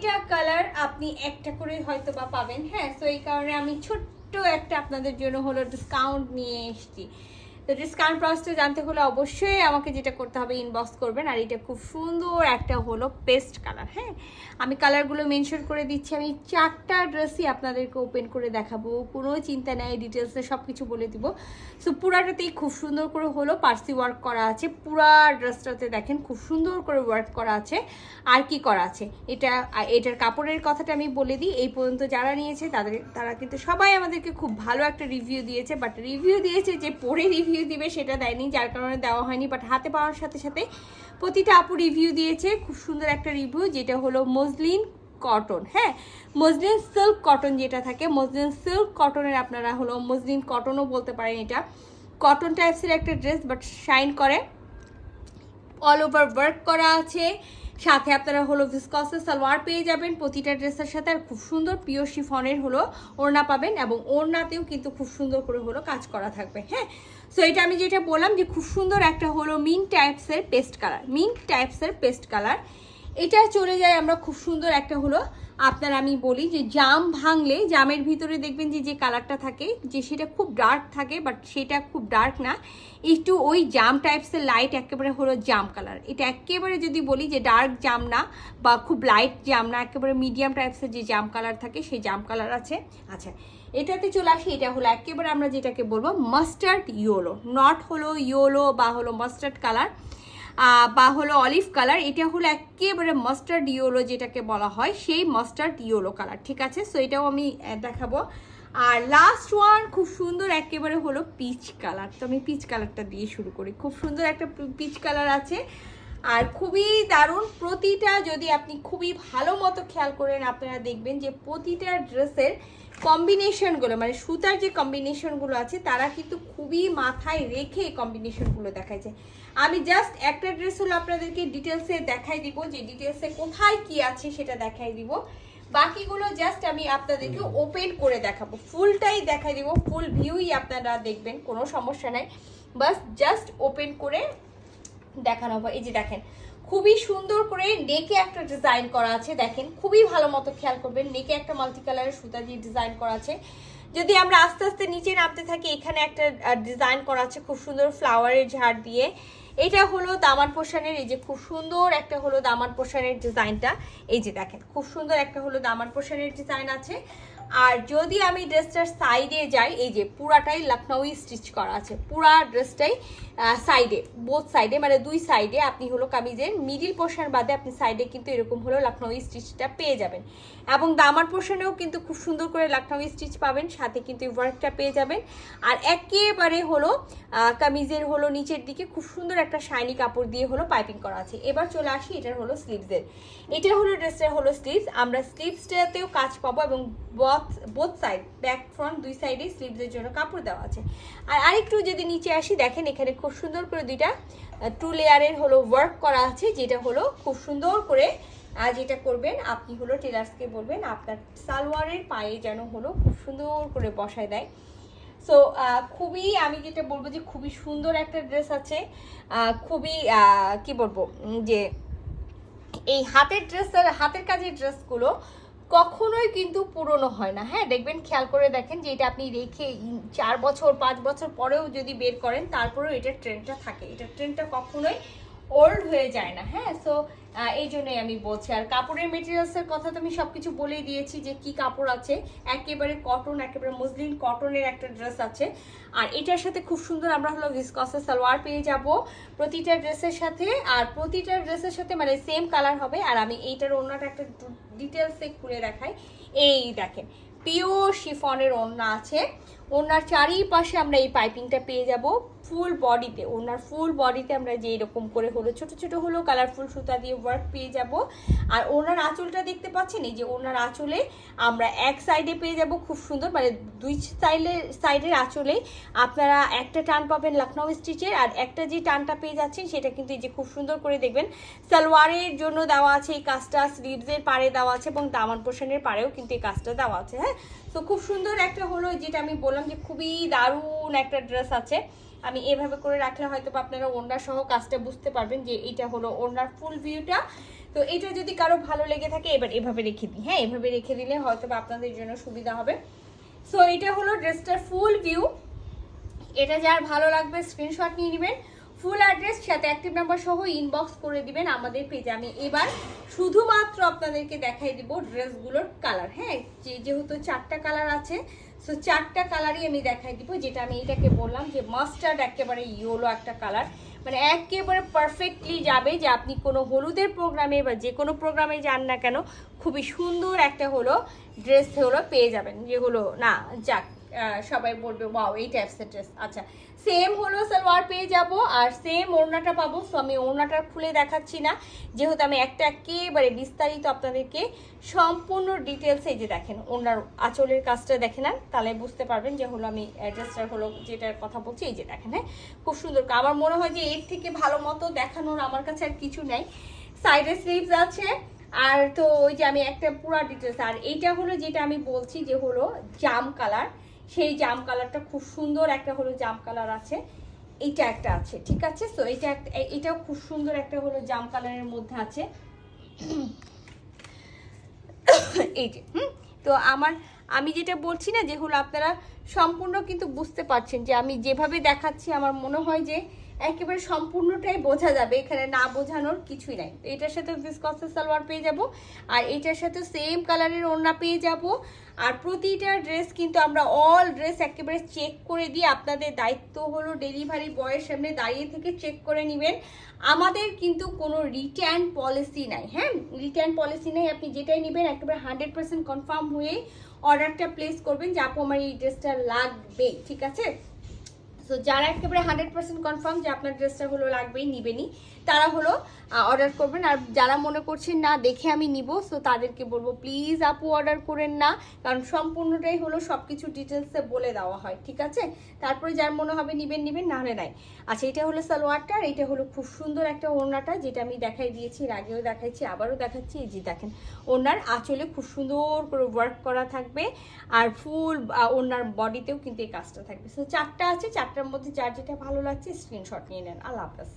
প্রতিটা কালার আপনি একটা করে হয়তো বা পাবেন। হ্যাঁ তো এই কারণে আমি ছোট্ট একটা আপনাদের জন্য হলো ডিসকাউন্ট নিয়ে এসেছি। তো ডিসকাউন্ট প্রাইসটা জানতে হলে অবশ্যই আমাকে যেটা করতে হবে ইনবক্স করবেন। আর এটা খুব সুন্দর একটা হলো পেস্ট কালার হ্যাঁ? আমি কালারগুলো মেনশন করে দিচ্ছি। আমি চারটা ড্রেসই আপনাদেরকে ওপেন করে দেখাবো। কোনো চিন্তা নেই ডিটেলসে সব কিছু বলে দিব। সো পুরাটাতেই খুব সুন্দর করে হলো পার্সি ওয়ার্ক করা আছে। পুরা ড্রেসটাতে দেখেন খুব সুন্দর করে ওয়ার্ক করা আছে। আর কি করা আছে? এটা, এটার কাপড়ের কথাটা আমি বলে দিই। এই পর্যন্ত যারা নিয়েছে, তাদের, তারা কিন্তু সবাই আমাদেরকে খুব ভালো একটা রিভিউ দিয়েছে। বাট রিভিউ দিয়েছে যে পরে রিভিউ দিবে, সেটা দেয়নি, যার কারণে দেওয়া হয়নি বাট হাতে পাওয়ার সাথে সাথে প্রতিটা আপু রিভিউ দিয়েছে, খুব সুন্দর একটা রিভিউ যেটা হলো মজলিন কটন হ্যাঁ? মজলিন সিল্ক কটন যেটা থাকে মজলিন সিল্ক কটনের আপনারা হলো মজলিন কটনও বলতে পারেন এটা। কটন টাইপসের একটা ড্রেস বাট শাইন করে। অল ওভার ওয়ার্ক করা আছে। সাথে আপনারা হলো ভিসকসের সালোয়ার পেয়ে যাবেন। প্রতিটা ড্রেসের সাথে আর খুব সুন্দর পিওর শিফনের হলো ওড়না পাবেন এবং ওড়নাতেও কিন্তু খুব সুন্দর করে হলো কাজ করা থাকবে হ্যাঁ? সো এটা আমি যেটা বললাম যে খুব সুন্দর একটা হলো মিন টাইপসের পেস্ট কালার মিন টাইপসের পেস্ট কালার এটা চলে যায় আমরা খুব সুন্দর একটা হলো আপনার আমি বলি যে জাম ভাঙলে জামের ভিতরে দেখবেন যে যে কালারটা থাকে, যে সেটা খুব ডার্ক থাকে বাট সেটা খুব ডার্ক না। একটু ওই জাম টাইপসের লাইট একেবারে হলো জাম কালার এটা একেবারে যদি বলি যে ডার্ক জাম না, বা খুব লাইট জাম না, একেবারে মিডিয়াম টাইপসের যে জাম কালার থাকে, সেই জাম কালার আছে। আচ্ছা এটাতে চলে আসি, এটা হলো একেবারে আমরা যেটাকে বলব মাস্টার্ড ইয়োলো নট হলো ইয়োলো বা হলো মাস্টার্ড কালার বা হলো অলিভ কালার, এটা হলো একেবারে মাস্টার্ড ইয়োলো যেটাকে বলা হয়, সেই মাস্টার্ড ইয়োলো কালার, ঠিক আছে? সো এটাও আমি দেখাবো। আর লাস্ট ওয়ান খুব সুন্দর একেবারে হলো পিচ কালার। তো আমি পিচ কালারটা দিয়ে শুরু করি। খুব সুন্দর একটা পিচ কালার আছে। আর খুবই দারুণ প্রতিটা যদি আপনি খুবই ভালো মতো খেয়াল করেন আপনারা দেখবেন যে প্রতিটা ড্রেসের কম্বিনেশনগুলো মানে সুতার যে কম্বিনেশনগুলো আছে তারা কিন্তু খুবই মাথায় রেখে এই কম্বিনেশনগুলো দেখাইছে। আমি জাস্ট একটা ড্রেস হলো আপনাদেরকে ডিটেলসে দেখাই দিব যে ডিটেলসে কোথায় কি আছে সেটা দেখাই দিব। বাকিগুলো জাস্ট আমি আপনাদেরকে ওপেন করে দেখাবো। ফুলটাই দেখাই দিব ফুল ভিউই আপনারা দেখবেন কোনো সমস্যা নাই। বাস জাস্ট ওপেন করে দেখানো হবে। এই যে দেখেন, খুবই সুন্দর করে নেকে একটা ডিজাইন করা আছে। দেখেন, খুবই ভালো মতো খেয়াল করবেন নেকে একটা মাল্টি কালারের সুতা দিয়ে ডিজাইন করা আছে। যদি আমরা আস্তে আস্তে নিচে নামতে থাকি, এখানে একটা ডিজাইন করা আছে খুব সুন্দর ফ্লাওয়ারের ঝাড় দিয়ে। এটা হলো দামান পোষানের, এই যে খুব সুন্দর একটা হলো দামান পোষানের ডিজাইনটা এই যে দেখেন, খুব সুন্দর একটা হলো দামান পোষানের ডিজাইন আছে। আর যদি আমি ড্রেসটার সাইডে যাই, এই যে পুরাটাই লখনৌই স্টিচ করা আছে, পুরা ড্রেসটাই সাইডে বোথ সাইডে মানে দুই সাইডে আপনি হলো কামিজের মিডিল পোর্শন বাদে আপনি সাইডে কিন্তু এরকম হলো লখনৌই স্টিচটা পেয়ে যাবেন। এবং দামার পোর্শনেও কিন্তু খুব সুন্দর করে লখনৌই স্টিচ পাবেন, সাথে কিন্তু ওয়ার্কটা পেয়ে যাবেন। আর একেবারে হলো কামিজের হলো নিচের দিকে খুব সুন্দর একটা শাইনি কাপড় দিয়ে হলো পাইপিং করা আছে। এবার চলে আসি, এটার হলো স্লিভসের এটা হলো ড্রেসটার হলো স্লিভস আমরা স্লিভসটাতেও কাজ পাবো এবং both both side back front দুই সাইডে স্লিভসের জন্য কাপড় দেওয়া আছে। আর আরেকটু যদি নিচে আসি, দেখেন এখানে খুব সুন্দর করে দুইটা টু লেয়ারের হলো ওয়ার্ক করা আছে, যেটা হলো খুব সুন্দর করে আর যেটা করবেন, আপনি হলো টেলার্সকে বলবেন, আপনার সালোয়ারের পায়ে যেন হলো খুব সুন্দর করে বসায় দেয়। সো খুবই আমি যেটা বলব যে খুবই সুন্দর একটা ড্রেস আছে। খুবই কি বলব যে এই হাতের ড্রেস হাতের কাজের ড্রেসগুলো কখনোই কিন্তু পুরনো হয় না। হ্যাঁ দেখবেন, খেয়াল করে দেখেন যে এটা আপনি রেখে চার বছর, পাঁচ বছর পরেও যদি বের করেন, তারপরেও এটার ট্রেন্ডটা থাকে। এটার ট্রেন্ডটা কখনোই ওল্ড হয়ে যায় না হ্যাঁ? সো এই জন্যই আমি বলছি, আর কাপড়ের মেটেরিয়ালসের কথা তো আমি সব কিছু বলেই দিয়েছি যে কি কাপড় আছে, একেবারে কটন একেবারে মুসলিম কটনের একটা ড্রেস আছে। আর এটার সাথে খুব সুন্দর আমরা হলো ভিসকসের সালোয়ার পেয়ে যাব প্রতিটা ড্রেসের সাথে। আর প্রতিটা ড্রেসের সাথে মানে সেম কালার হবে, আর আমি এইটার ওড়নাটা একটা ডিটেলসে খুলে দেখাই। এই দেখেন পিওর শিফনের ওড়না আছে। ওড়নার চারিপাশে আমরা এই পাইপিংটা পেয়ে যাব। ফুল বডিতে, ওনার ফুল বডিতে আমরা যে এরকম করে হলো, ছোট ছোট হলো কালারফুল সুতা দিয়ে ওয়ার্ক পেয়ে যাব। আর ওনার আঁচলটা দেখতে পাচ্ছেন? এই যে ওনার আঁচলে আমরা এক সাইডে পেয়ে যাব, খুব সুন্দর। মানে দুই সাইডে সাইডের আঁচলে আপনারা একটা টান পাবেন লখনৌ স্টিচের আর একটা যে টানটা পেয়ে যাচ্ছেন, সেটা কিন্তু এই যে খুব সুন্দর করে দেখবেন, সালোয়ারের জন্য দেওয়া আছে এই কাজটা স্লিভসের পাড়ে দেওয়া আছে এবং দামান পোষণের পাড়েও কিন্তু এই কাজটা দেওয়া আছে হ্যাঁ? তো খুব সুন্দর একটা হলো, যেটা আমি বললাম যে খুবই দারুণ একটা ড্রেস আছে। আমি এভাবে করে রাখলে হয়তো আপনারা ওড়না সহ কাজটা বুঝতে পারবেন যে এটা হলো ওড়নার ফুল ভিউটা তো এটা যদি কারও ভালো লেগে থাকে, এবার এভাবে রেখে দিই। হ্যাঁ এভাবে রেখে দিলে হয়তো আপনাদের জন্য সুবিধা হবে। সো এটা হলো ড্রেসটার ফুল ভিউ এটা যার ভালো লাগবে স্ক্রিনশট নিয়ে নেবেন। ফুল অ্যাড্রেস সাথে অ্যাক্টিভ নাম্বার সহ ইনবক্স করে দিবেন আমাদের পেজে আমি এবার শুধুমাত্র আপনাদেরকে দেখাই দিব ড্রেসগুলোর কালার হ্যাঁ যেহেতু চারটা কালার আছে সো চারটা কালারই আমি দেখাই দিব, যেটা আমি এটাকে বললাম যে মাস্টার্ড একেবারে ইয়োলো একটা কালার মানে একেবারে পারফেক্টলি যাবে যে আপনি কোনো হলুদের প্রোগ্রামে বা যে কোনো প্রোগ্রামে যান না কেন, খুবই সুন্দর একটা হলো ড্রেস হলো, পেয়ে যাবেন। যে হলো, না, যাক সবাই বলবে ওয়াও এই টাইপসের ড্রেস আচ্ছা সেম হলো সালোয়ার পেয়ে যাব, আর সেম ওড়নাটা পাবো। সো আমি ওড়নাটা খুলে দেখাচ্ছি না। যেহেতু আমি একটা একেবারে বিস্তারিত আপনাদেরকে সম্পূর্ণ ডিটেলস এই যে দেখেন ওনার আঁচলের কাজটা দেখে নেন, তাহলে বুঝতে পারবেন যে হলো আমি অ্যাড্রেসটার হলো যেটার কথা বলছি, এই যে দেখেন হ্যাঁ? খুব সুন্দর। আমার মনে হয় যে এর থেকে ভালো মতো দেখানোর আমার কাছে আর কিছু নেই। সাইডে স্লিভস আছে, আর তো ওই যে আমি একটা পুরা ডিটেলস আর এইটা হলো যেটা আমি বলছি যে হলো জাম কালার সেই জাম কালারটা খুব সুন্দর একটা হলো জাম কালার আছে। এইটা একটা আছে, ঠিক আছে? তো এইটা একটা এটাও খুব সুন্দর একটা হলো জাম কালারের মধ্যে আছে। এই যে, হুম? তো আমার, আমি যেটা বলছি না যে হলো আপনারা সম্পূর্ণ কিন্তু বুঝতে পারছেন যে আমি যেভাবে দেখাচ্ছি, আমার মনে হয় যে একেবারে সম্পূর্ণটাই বোঝা যাবে। এখানে না বোঝানোর কিছুই নাই। তো এটার সাথে ভিসকসের সালোয়ার পেয়ে যাব। আর এটার সাথে সেম কালারের ওড়না পেয়ে যাব। আর প্রতিটা ড্রেস কিন্তু আমরা অল ড্রেস একেবারে চেক করে দিয়ে আপনাদের দায়িত্ব হলো ডেলিভারি বয়ের সামনে দাঁড়িয়ে থেকে চেক করে নেবেন। আমাদের কিন্তু কোনো রিটার্ন পলিসি নাই হ্যাঁ? রিটার্ন পলিসি নেই, আপনি যেটাই নেবেন একেবারে হান্ড্রেড পার্সেন্ট কনফার্ম হয়ে অর্ডারটা প্লেস করবেন যে, আপু, আমার এই ড্রেসটা লাগবে। ঠিক আছে? সো যারা একেবারে হান্ড্রেড পার্সেন্ট কনফার্ম যে আপনার ড্রেসটা হলো লাগবেই নিবেনই। তারা হলো অর্ডার করবেন। আর যারা মনে করছেন, না, দেখে আমি নিব সো তাদেরকে বলব, প্লিজ আপু অর্ডার করেন না। কারণ সম্পূর্ণটাই হলো সব কিছু ডিটেলসে বলে দেওয়া হয়, ঠিক আছে? তারপরে যার মনে হবে, নিবেন নিবেন, না হলে নাই। আচ্ছা এটা হলো সালোয়ারটা আর এটা হলো খুব সুন্দর একটা ওড়নাটা, যেটা আমি দেখাই দিয়েছি, এর আগেও দেখাইছি, আবারও দেখাচ্ছি। এই যে দেখেন, ওড়নার আঁচলে খুব সুন্দর করে ওয়ার্ক করা থাকবে আর ফুল ওড়নার বডিতেও কিন্তু এই কাজটা থাকবে। সো চারটা আছে, চারটার মধ্যে যার যেটা ভালো লাগছে স্ক্রিনশট নিয়ে নেন। আল্লাহ হাফেজ।